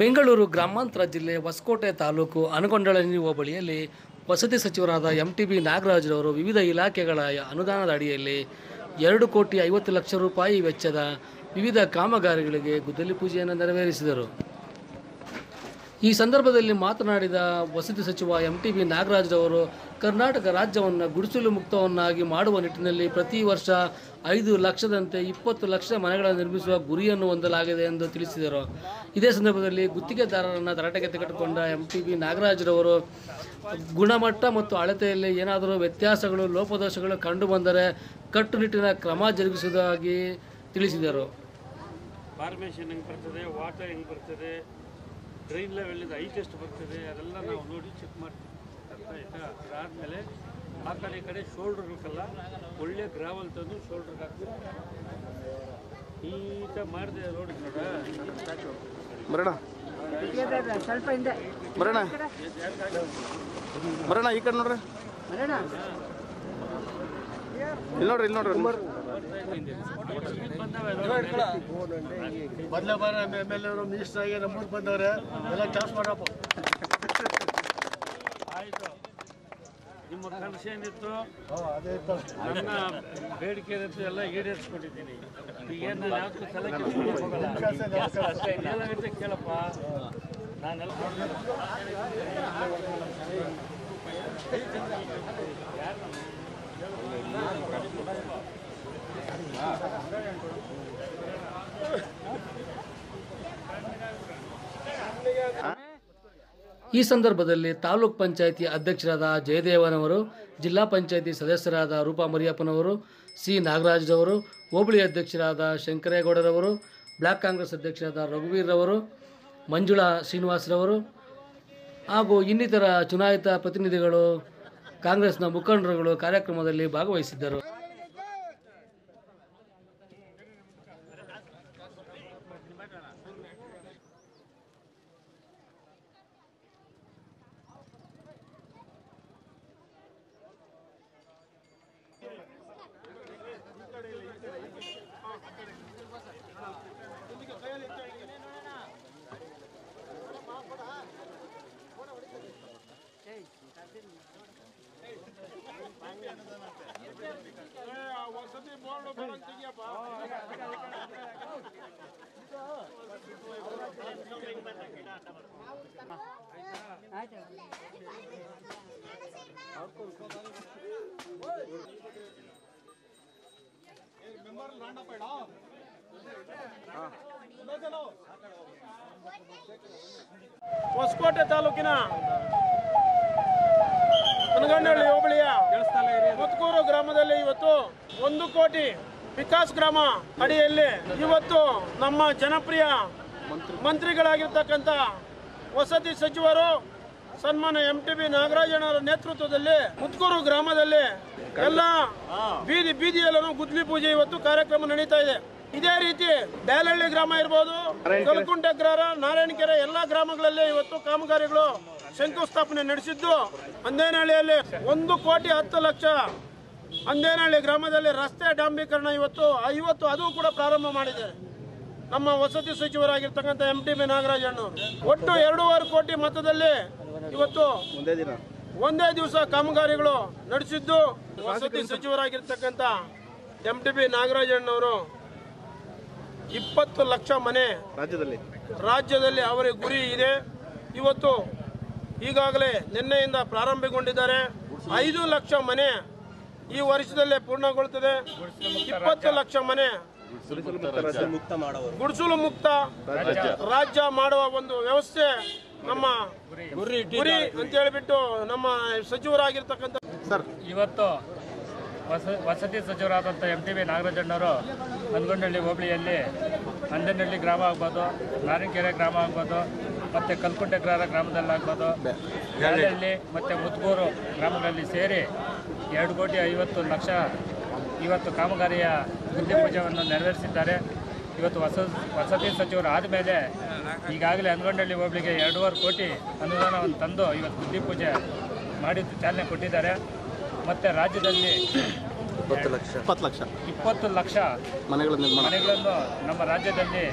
ಬೆಂಗಳೂರು ಗ್ರಾಮಾಂತರ ಜಿಲ್ಲೆ ಹೊಸಕೋಟೆ ತಾಲೂಕು ಅನಗೊಂಡಳನಿ ಹೋಬಳಿಯಲ್ಲಿ ವಸತಿ ಸಚಿವರಾದ ಎಂ ಟಿ ಬಿ ನಾಗರಾಜ್ರವರು ವಿವಿಧ ಇಲಾಖೆಗಳ ಅನುದಾನದ ಅಡಿಯಲ್ಲಿ ಎರಡು ಕೋಟಿ ಐವತ್ತು ಲಕ್ಷ ರೂಪಾಯಿ ವೆಚ್ಚದ ವಿವಿಧ ಕಾಮಗಾರಿಗಳಿಗೆ ಗುದ್ದಲಿ ಪೂಜೆಯನ್ನು ನೆರವೇರಿಸಿದರು. ಈ ಸಂದರ್ಭದಲ್ಲಿ ಮಾತನಾಡಿದ ವಸತಿ ಸಚಿವ ಎಂ ಟಿ ಬಿ ನಾಗರಾಜ್ರವರು, ಕರ್ನಾಟಕ ರಾಜ್ಯವನ್ನು ಗುಡಿಸಲು ಮುಕ್ತವನ್ನಾಗಿ ಮಾಡುವ ನಿಟ್ಟಿನಲ್ಲಿ ಪ್ರತಿ ವರ್ಷ ಐದು ಲಕ್ಷದಂತೆ ಇಪ್ಪತ್ತು ಲಕ್ಷ ಮನೆಗಳನ್ನು ನಿರ್ಮಿಸುವ ಗುರಿಯನ್ನು ಹೊಂದಲಾಗಿದೆ ಎಂದು ತಿಳಿಸಿದರು. ಇದೇ ಸಂದರ್ಭದಲ್ಲಿ ಗುತ್ತಿಗೆದಾರರನ್ನು ತರಾಟೆಗೆ ತೆಗೆದುಕೊಂಡ ಎಂ ಟಿ ಬಿ ನಾಗರಾಜ್ರವರು, ಗುಣಮಟ್ಟ ಮತ್ತು ಅಳತೆಯಲ್ಲಿ ಏನಾದರೂ ವ್ಯತ್ಯಾಸಗಳು, ಲೋಪದೋಷಗಳು ಕಂಡುಬಂದರೆ ಕಟ್ಟುನಿಟ್ಟಿನ ಕ್ರಮ ಜರುಗಿಸುವುದಾಗಿ ತಿಳಿಸಿದರು. ಬರ್ತದೆ? ವಾಟರ್ ಬರ್ತದೆ? ಡ್ರೈನ್ ಲೆವೆಲಿಂದ ಹೈಟ್ ಎಷ್ಟು ಬರ್ತದೆ ಅದೆಲ್ಲ ನಾವು ನೋಡಿ ಚೆಕ್ ಮಾಡ್ತೀವಿ. ಅರ್ಥ ಆಯ್ತಾ? ಅದಾದಮೇಲೆ ಆ ಕಡೆ ಈ ಕಡೆ ಶೋಲ್ಡರ್ಗಲ್ಲ ಒಳ್ಳೆ ಗ್ರಾವಲ್ ತಂದು ಶೋಲ್ಡ್ರಿಗೆ ಹಾಕ್ತೀವಿ. ಈತ ಮಾಡಿದೆ ರೋಡ್ ಕಡ ಬರೋಣ ಸ್ವಲ್ಪ ಹಿಂದೆ ಬರೋಣ ಬರೋಣ ಈ ಕಡೆ ನೋಡ್ರಿ. ಬರೋಣ ಇಲ್ಲಿ ನೋಡ್ರಿ ಇಲ್ಲಿ ನೋಡ್ರಿ. ಮೊದಲೇ ಬಾರ ಎಂ ಎಲ್ ಎರು ಮಿನಿಸ್ಟರ್ ಆಗಿ ಬಂದವ್ರೆ ಎಲ್ಲ ಕೆಲಸ ಮಾಡಪ್ಪ. ಆಯಿತು. ನಿಮ್ಮ ಕನಸು ಏನಿತ್ತು? ನನ್ನ ಬೇಡಿಕೆ ಏನಿತ್ತು ಎಲ್ಲ ಈಡೇರಿಸ್ಕೊಂಡಿದ್ದೀನಿ. ಈಗ ಏನು ಯಾವತ್ತೂ ತಲೆ ಹೋಗಲ್ಲ. ಕೇಳಪ್ಪ. ನಾನೆಲ್ಲ ಈ ಸಂದರ್ಭದಲ್ಲಿ ತಾಲೂಕ್ ಪಂಚಾಯಿತಿ ಅಧ್ಯಕ್ಷರಾದ ಜಯದೇವನವರು, ಜಿಲ್ಲಾ ಪಂಚಾಯಿತಿ ಸದಸ್ಯರಾದ ರೂಪಾ ಮರಿಯಪ್ಪನವರು, ಸಿ ನಾಗರಾಜ್ರವರು, ಹೋಬಳಿ ಅಧ್ಯಕ್ಷರಾದ ಶಂಕರೇಗೌಡರವರು, ಬ್ಲಾಕ್ ಕಾಂಗ್ರೆಸ್ ಅಧ್ಯಕ್ಷರಾದ ರಘುವೀರ್ರವರು, ಮಂಜುಳಾ ಶ್ರೀನಿವಾಸ್ರವರು ಹಾಗೂ ಇನ್ನಿತರ ಚುನಾಯಿತ ಪ್ರತಿನಿಧಿಗಳು, ಕಾಂಗ್ರೆಸ್ನ ಮುಖಂಡರುಗಳು ಕಾರ್ಯಕ್ರಮದಲ್ಲಿ ಭಾಗವಹಿಸಿದ್ದರು. ಹೊಸಕೋಟೆ ತಾಲೂಕಿನ ಹನಗಣ್ಣಹಳ್ಳಿ ಹೋಬಳಿಯ ಮುತ್ಕೂರು ಗ್ರಾಮದಲ್ಲಿ ಇವತ್ತು ಒಂದು ಕೋಟಿ ವಿಕಾಸ್ ಗ್ರಾಮ ಅಡಿಯಲ್ಲಿ ಇವತ್ತು ನಮ್ಮ ಜನಪ್ರಿಯ ಮಂತ್ರಿಗಳಾಗಿರ್ತಕ್ಕಂಥ ವಸತಿ ಸಚಿವರು ಸನ್ಮಾನ ಎಂ ಟಿ ಬಿ ನಾಗರಾಜಣ್ಣವರ ನೇತೃತ್ವದಲ್ಲಿ ಮುತ್ಕೂರು ಗ್ರಾಮದಲ್ಲಿ ಎಲ್ಲ ಬೀದಿ ಬೀದಿಯಲ್ಲೂ ಗುದ್ಲಿ ಪೂಜೆ ಇವತ್ತು ಕಾರ್ಯಕ್ರಮ ನಡೀತಾ ಇದೆ. ಇದೇ ರೀತಿ ಬ್ಯಾಲಹಳ್ಳಿ ಗ್ರಾಮ ಇರ್ಬೋದು ಕಲ್ಕುಂಟೆ ಗ್ರಾಮ ನಾರಾಯಣಕೆರೆ ಎಲ್ಲ ಗ್ರಾಮಗಳಲ್ಲಿ ಇವತ್ತು ಕಾಮಗಾರಿಗಳು ಶಂಕುಸ್ಥಾಪನೆ ನಡೆಸಿದ್ದು. ಅಂದೇನಹಳ್ಳಿಯಲ್ಲಿ ಒಂದು ಕೋಟಿ ಹತ್ತು ಲಕ್ಷ ಅಂದೇನಹಳ್ಳಿ ಗ್ರಾಮದಲ್ಲಿ ರಸ್ತೆ ಡಾಂಬೀಕರಣ ಇವತ್ತು ಇವತ್ತು ಅದು ಕೂಡ ಪ್ರಾರಂಭ ಮಾಡಿದ್ದಾರೆ. ನಮ್ಮ ವಸತಿ ಸಚಿವರಾಗಿರ್ತಕ್ಕಂಥ ಎಂ ಟಿ ಬಿ ನಾಗರಾಜಣ್ಣವರು ಒಟ್ಟು ಎರಡೂವರೆ ಕೋಟಿ ಮೊತ್ತದಲ್ಲಿ ಇವತ್ತು ಒಂದೇ ದಿನ. ಒಂದೇ ದಿವಸ ಕಾಮಗಾರಿಗಳು ನಡೆಸಿದ್ದು ವಸತಿ ಸಚಿವರಾಗಿರ್ತಕ್ಕಂಥ ಎಂ ಟಿ ಬಿ ನಾಗರಾಜಣ್ಣವರು ಇಪ್ಪತ್ತು ಲಕ್ಷ ಮನೆ ರಾಜ್ಯದಲ್ಲಿ. ರಾಜ್ಯದಲ್ಲಿ ಅವರ ಗುರಿ ಇದೆ. ಇವತ್ತು ಈಗಾಗಲೇ ನಿನ್ನೆಯಿಂದ ಪ್ರಾರಂಭಗೊಂಡಿದ್ದಾರೆ. ಐದು ಲಕ್ಷ ಮನೆ ಈ ವರ್ಷದಲ್ಲೇ ಪೂರ್ಣಗೊಳ್ಳುತ್ತದೆ. ಇಪ್ಪತ್ತು ಲಕ್ಷ ಮನೆ. ಗುಡಿಸಲು ಮುಕ್ತ ರಾಜ್ಯ ಮಾಡುವ ಒಂದು ವ್ಯವಸ್ಥೆ ನಮ್ಮ ಗುರಿ ಅಂತ ಹೇಳಿಬಿಟ್ಟು ನಮ್ಮ ಸಚಿವರಾಗಿರ್ತಕ್ಕಂಥ ಸರ್ ಇವತ್ತು ವಸ ವಸತಿ ಸಚಿವರಾದಂಥ ಎಂ ಟಿ ಬಿ ನಾಗರಾಜಣ್ಣವರು ಹನಗೊಂಡಳ್ಳಿ ಹೋಬಳಿಯಲ್ಲಿ ಅಂಜನಹಳ್ಳಿ ಗ್ರಾಮ ಆಗ್ಬೋದು ನಾರಿಕೆರೆ ಗ್ರಾಮ ಆಗ್ಬೋದು ಮತ್ತು ಕಲ್ಕುಂಟೆ ಗ್ರಾಮ ಗ್ರಾಮದಲ್ಲಾಗ್ಬೋದು ಬ್ಯಾಲಹಳ್ಳಿ ಮತ್ತು ಮುತ್ಗೂರು ಗ್ರಾಮಗಳಲ್ಲಿ ಸೇರಿ ಎರಡು ಕೋಟಿ ಐವತ್ತು ಲಕ್ಷ ಇವತ್ತು ಕಾಮಗಾರಿಯ ಬುದ್ಧಿ ಪೂಜೆಯನ್ನು ನೆರವೇರಿಸಿದ್ದಾರೆ. ಇವತ್ತು ವಸ ವಸತಿ ಸಚಿವರು ಆದಮೇಲೆ ಈಗಾಗಲೇ ಹನ್ಗೊಂಡಳ್ಳಿ ಹೋಬಳಿಗೆ ಎರಡೂವರೆ ಕೋಟಿ ಅನುದಾನವನ್ನು ತಂದು ಇವತ್ತು ಬುದ್ಧಿ ಪೂಜೆ ಮಾಡಿದ್ದು ಚಾಲನೆ ಕೊಟ್ಟಿದ್ದಾರೆ. ಮತ್ತು ರಾಜ್ಯದಲ್ಲಿ ಇಪ್ಪತ್ತು ಲಕ್ಷ. ಇಪ್ಪತ್ತು ಲಕ್ಷ. ಇಪ್ಪತ್ತು ಲಕ್ಷ ಮನೆಗಳನ್ನು ನಮ್ಮ ರಾಜ್ಯದಲ್ಲಿ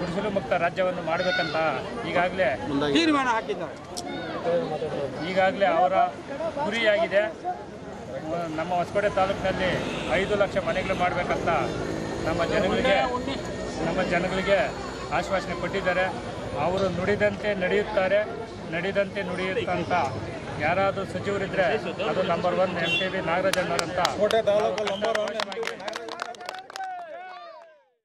ಗುಡಿಸಲು ಮುಕ್ತ ರಾಜ್ಯವನ್ನು ಮಾಡಬೇಕಂತ ಈಗಾಗಲೇ ತೀರ್ಮಾನ ಹಾಕಿದ್ದಾರೆ. ಈಗಾಗಲೇ ಅವರ ಗುರಿಯಾಗಿದೆ. ನಮ್ಮ ಹೊಸಕೋಟೆ ತಾಲೂಕಿನಲ್ಲಿ ಐದು ಲಕ್ಷ ಮನೆಗಳು ಮಾಡಬೇಕಂತ ನಮ್ಮ ಜನಗಳಿಗೆ ನಮ್ಮ ಜನಗಳಿಗೆ ಆಶ್ವಾಸನೆ ಕೊಟ್ಟಿದ್ದಾರೆ. ಅವರು ನುಡಿದಂತೆ ನಡೆಯುತ್ತಾರೆ ನಡೆದಂತೆ ನುಡಿಯುತ್ತಂತ ಯಾರಾದರೂ ಸಚಿವರಿದ್ದರೆ ಅದು number one M T B ನಾಗರಾಜಣ್ಣವರಂತ